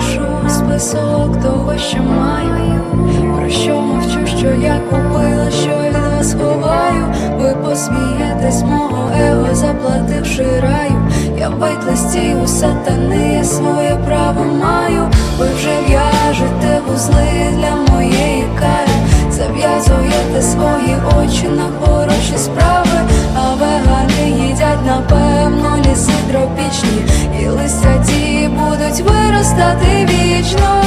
Я список того, що маю, про що мовчу, що я купила, що від вас ховаю. Ви посмієтесь мого его, заплативши раю. Я в байтлисті у сатани, я своє право маю. Ви вже в'яжете вузли для моєї кари. Зав'язуєте свої очі на хороші справи, виростати вічно.